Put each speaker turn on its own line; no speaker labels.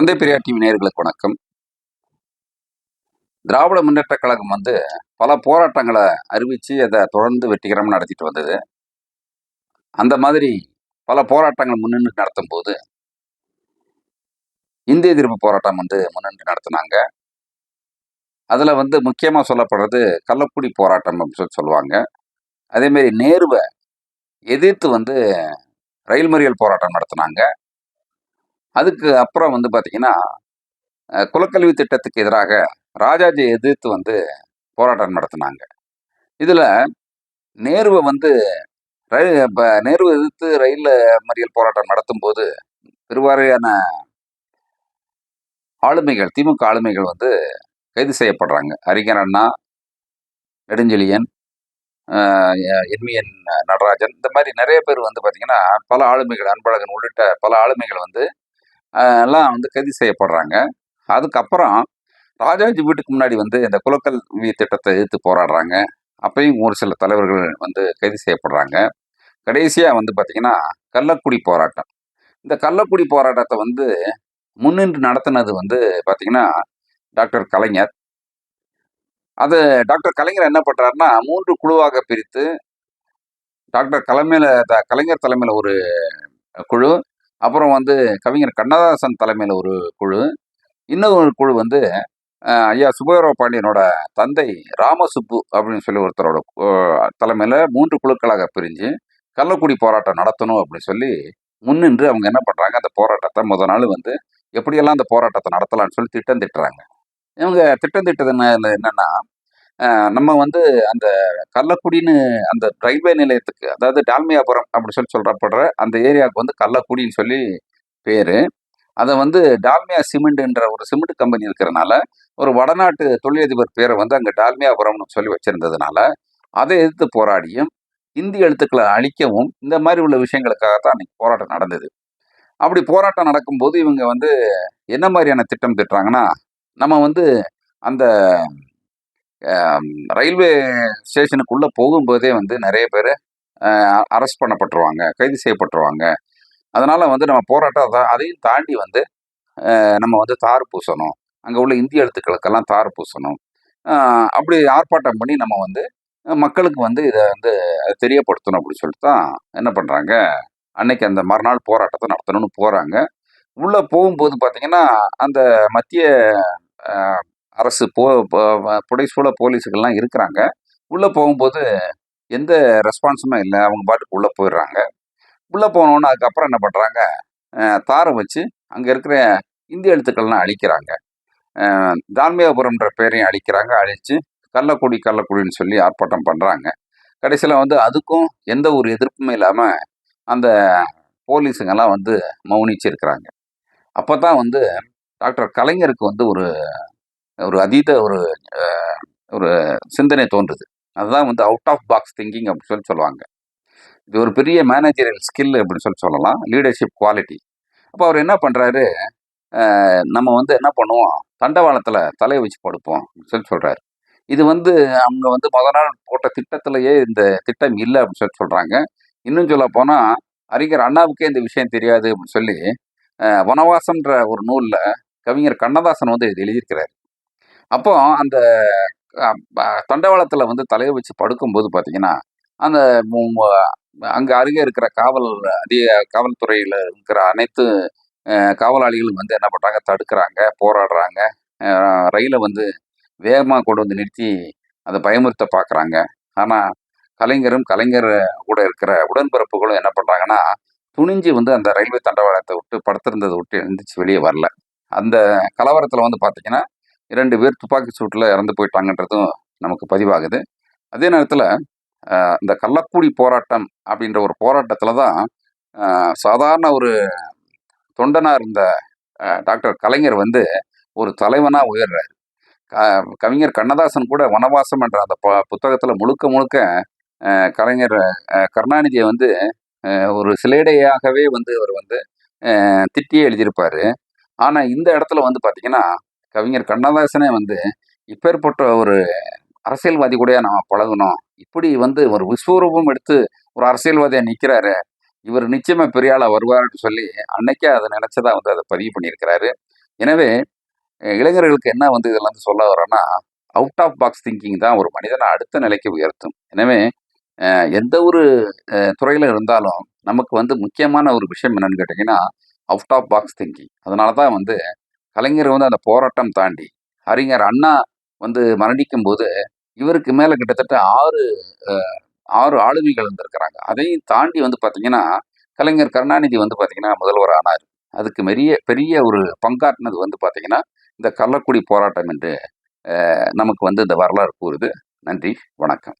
தந்தை பெரியார் டிவி நேர்களுக்கு வணக்கம். திராவிட முன்னேற்ற கழகம் வந்து பல போராட்டங்களை அறிவித்து அதை தொடர்ந்து வெற்றிகரமாக நடத்திட்டு வந்தது. அந்த மாதிரி பல போராட்டங்கள் முன்னின்று நடத்தும் போது இந்திய எதிர்ப்பு போராட்டம் வந்து முன்னின்று நடத்தினாங்க. அதில் வந்து முக்கியமாக சொல்லப்படுறது கள்ளக்குடி போராட்டம் அப்படின்னு சொல்லி சொல்லுவாங்க. அதேமாரி நேருவை எதிர்த்து வந்து ரயில் மறியல் போராட்டம் நடத்தினாங்க. அதுக்கு அப்புறம் வந்து பார்த்திங்கன்னா குலக்கல்வி திட்டத்துக்கு எதிராக ராஜாஜி எதிர்த்து வந்து போராட்டம் நடத்தினாங்க. இதில் நேருவை வந்து ரயில் இப்போ நேருவை எதிர்த்து ரயில் மறியல் போராட்டம் நடத்தும்போது பெருவாரியான ஆளுமைகள் திமுக ஆளுமைகள் வந்து கைது செய்யப்படுறாங்க. அறிஞர் அண்ணா நெடுஞ்செழியன் ஆஹ் என்விஎன் நடராஜன் இந்த மாதிரி நிறைய பேர் வந்து பார்த்திங்கன்னா பல ஆளுமைகள் அன்பழகன் உள்ளிட்ட பல ஆளுமைகள் வந்து எல்லாம் வந்து கைது செய்யப்படுறாங்க. அதுக்கப்புறம் ராஜாஜி வீட்டுக்கு முன்னாடி வந்து இந்த குலக்கல்வி திட்டத்தை எதிர்த்து போராடுறாங்க. அப்பையும் ஒரு சில தலைவர்கள் வந்து கைது செய்யப்படுறாங்க. கடைசியாக வந்து பார்த்திங்கன்னா கள்ளக்குடி போராட்டம். இந்த கள்ளக்குடி போராட்டத்தை வந்து முன்னின்று நடத்தினது வந்து பார்த்திங்கன்னா டாக்டர் கலைஞர். அது டாக்டர் கலைஞர் என்ன பண்ணுறாருன்னா மூன்று குழுவாக பிரித்து டாக்டர் தலைமையில் கலைஞர் தலைமையில் ஒரு குழு அப்புறம் வந்து கவிஞர் கண்ணதாசன் தலைமையில் ஒரு குழு. இன்னொரு குழு வந்து ஐயா சுபகரவ பாண்டியனோட தந்தை ராமசுப்பு அப்படின்னு சொல்லி ஒருத்தரோட தலைமையில் மூன்று குழுக்களாக பிரிஞ்சு கள்ளக்குடி போராட்டம் நடத்தணும் அப்படின்னு சொல்லி முன்னின்று அவங்க என்ன பண்ணுறாங்க அந்த போராட்டத்தை முத நாள் வந்து எப்படியெல்லாம் அந்த போராட்டத்தை நடத்தலாம்னு சொல்லி திட்டம் திட்டுறாங்க இவங்க திட்டம் திட்டது என்ன என்னன்னா நம்ம வந்து அந்த கள்ளக்குடின்னு அந்த ரயில்வே நிலையத்துக்கு அதாவது டால்மியாபுரம் அப்படி சொல்லி சொல்கிறப்படுற அந்த ஏரியாவுக்கு வந்து கள்ளக்குடின்னு சொல்லி பேர். அதை வந்து டால்மியா சிமெண்ட்ன்ற ஒரு சிமெண்ட் கம்பெனி இருக்கிறனால ஒரு வடநாட்டு தொழிலதிபர் பேரை வந்து அங்கே டால்மியாபுரம்னு சொல்லி வச்சுருந்ததுனால அதை எதிர்த்து போராடியும் இந்தி எழுத்துக்களை அழிக்கவும் இந்த மாதிரி உள்ள விஷயங்களுக்காக தான் அன்றைக்கி போராட்டம் நடந்தது. அப்படி போராட்டம் நடக்கும்போது இவங்க வந்து என்ன மாதிரியான திட்டம் திட்டுறாங்கன்னா நம்ம வந்து அந்த ரயில்வே ஸ்டேஷனுக்குள்ளே போகும்போதே வந்து நிறைய பேர் அரெஸ்ட் பண்ணப்பட்டுருவாங்க கைது செய்யப்பட்டுருவாங்க. அதனால் வந்து நம்ம போராட்டம் தான் அதையும் தாண்டி வந்து நம்ம வந்து தார் பூசணும். அங்கே உள்ள இந்திய எழுத்துக்களுக்கெல்லாம் தார் பூசணும். அப்படி ஆர்ப்பாட்டம் பண்ணி நம்ம வந்து மக்களுக்கு வந்து இதை வந்து தெரியப்படுத்தணும் அப்படின்னு சொல்லிட்டு தான் என்ன பண்ணுறாங்க அன்னைக்கு அந்த மறுநாள் போராட்டத்தை நடத்தணும்னு போகிறாங்க உள்ளே போகும்போது பார்த்தீங்கன்னா அந்த மத்திய அரசு போ புடைசூழ போலீஸுகள்லாம் இருக்கிறாங்க. உள்ளே போகும்போது எந்த ரெஸ்பான்ஸுமே இல்லை. அவங்க பாட்டுக்கு உள்ளே போயிடுறாங்க. உள்ளே போனோன்னு அதுக்கப்புறம் என்ன பண்ணுறாங்க தாரை வச்சு அங்கே இருக்கிற இந்திய எழுத்துக்கள்லாம் அழிக்கிறாங்க. அஹ், பேரையும் அழிக்கிறாங்க. அழித்து கள்ளக்குடி கள்ளக்குடின்னு சொல்லி ஆர்ப்பாட்டம் பண்ணுறாங்க கடைசியில் வந்து அதுக்கும் எந்த ஒரு எதிர்ப்புமே இல்லாமல் அந்த போலீஸுங்கெல்லாம் வந்து மௌனிச்சிருக்கிறாங்க. அப்போ தான் வந்து டாக்டர் கலைஞருக்கு வந்து ஒரு ஒரு அதீத ஒரு ஒரு சிந்தனை தோன்றுது. அதுதான் வந்து அவுட் ஆஃப் பாக்ஸ் திங்கிங் அப்படின்னு சொல்லி சொல்லுவாங்க. இது ஒரு பெரிய மேனேஜரியல் ஸ்கில் அப்படின்னு சொல்லி சொல்லலாம். லீடர்ஷிப் குவாலிட்டி அப்போ அவர் என்ன பண்ணுறாரு நம்ம வந்து என்ன பண்ணுவோம்? தண்டவாளத்தில் தலையை வச்சு படுப்போம் அப்படின்னு சொல்லி சொல்கிறாரு இது வந்து அவங்க வந்து முத நாள் போட்ட திட்டத்திலேயே இந்த திட்டம் இல்லை அப்படின்னு சொல்லி சொல்கிறாங்க இன்னும் சொல்ல போனால் அறிஞர் அண்ணாவுக்கே இந்த விஷயம் தெரியாது அப்படின்னு சொல்லி வனவாசம்ன்ற ஒரு நூலில் கவிஞர் கண்ணதாசன் வந்து இது எழுதியிருக்கிறார். அப்போ அந்த தண்டவாளத்தில் வந்து தலையை வச்சு படுக்கும்போது பார்த்தீங்கன்னா அந்த அங்கே அருகே இருக்கிற காவல் அதிக காவல்துறையில் இருக்கிற அனைத்து காவலாளிகளும் வந்து என்ன பண்ணுறாங்க தடுக்கிறாங்க போராடுறாங்க. ரயிலை வந்து வேகமாக கொண்டு வந்து நிறுத்தி அதை பயமுறுத்த பார்க்குறாங்க ஆனால் கலைஞரும் கலைஞர் கூட இருக்கிற உடன்பிறப்புகளும் என்ன பண்ணுறாங்கன்னா துணிஞ்சு வந்து அந்த ரயில்வே தண்டவாளத்தை விட்டு படுத்திருந்ததை விட்டு எழுந்திரிச்சு வெளியே வரல. அந்த கலவரத்தில் வந்து பார்த்தீங்கன்னா இரண்டு பேர் துப்பாக்கி சூட்டில் இறந்து போயிட்டாங்கன்றதும் நமக்கு பதிவாகுது. அதே நேரத்தில் இந்த கள்ளக்குடி போராட்டம் அப்படின்ற ஒரு போராட்டத்தில் தான் சாதாரண ஒரு தொண்டனாக இருந்த டாக்டர் கலைஞர் வந்து ஒரு தலைவனாக உயர்றாரு. க- கவிஞர் கண்ணதாசன் கூட வனவாசம் என்ற அந்த ப புத்தகத்தில் முழுக்க முழுக்க கலைஞர் கருணாநிதியை வந்து ஒரு சிலேடையாகவே வந்து அவர் வந்து திட்டியே எழுதியிருப்பார். ஆனால் இந்த இடத்துல வந்து பார்த்தீங்கன்னா கவிஞர் கண்ணதாசனே வந்து இப்பேற்பட்ட ஒரு அரசியல்வாதி கூட நம்ம பழகணும் இப்படி வந்து ஒரு விஸ்வரூபம் எடுத்து ஒரு அரசியல்வாதியாக நிற்கிறாரு இவர் நிச்சயமா பெரிய ஆளா வருவார்னு சொல்லி அன்னைக்கே அதை நினைச்சதா வந்து அதை பதிவு பண்ணியிருக்கிறாரு. எனவே இளைஞர்களுக்கு என்ன வந்து இதெல்லாம் வந்து சொல்ல வரோன்னா அவுட் ஆஃப் பாக்ஸ் திங்கிங் தான் ஒரு மனிதனை அடுத்த நிலைக்கு உயர்த்தும். எனவே எந்த ஒரு துறையில் இருந்தாலும் நமக்கு வந்து முக்கியமான ஒரு விஷயம் என்னன்னு கேட்டிங்கன்னா அவுட் ஆஃப் பாக்ஸ் திங்கிங் அதனால தான் வந்து கலைஞர் வந்து அந்த போராட்டம் தாண்டி அறிஞர் அண்ணா வந்து மரணிக்கும் போது இவருக்கு மேலே கிட்டத்தட்ட ஆறு ஆறு ஆளுமைகள் இருந்திருக்கிறாங்க அதையும் தாண்டி வந்து பார்த்தீங்கன்னா கலைஞர் கருணாநிதி வந்து பார்த்தீங்கன்னா முதல்வர் ஆனார் அதுக்கு பெரிய பெரிய ஒரு பங்காற்றினது வந்து பார்த்தீங்கன்னா இந்த கள்ளக்குடி போராட்டம் என்று நமக்கு வந்து இந்த வரலாறு கூறுது. நன்றி வணக்கம்.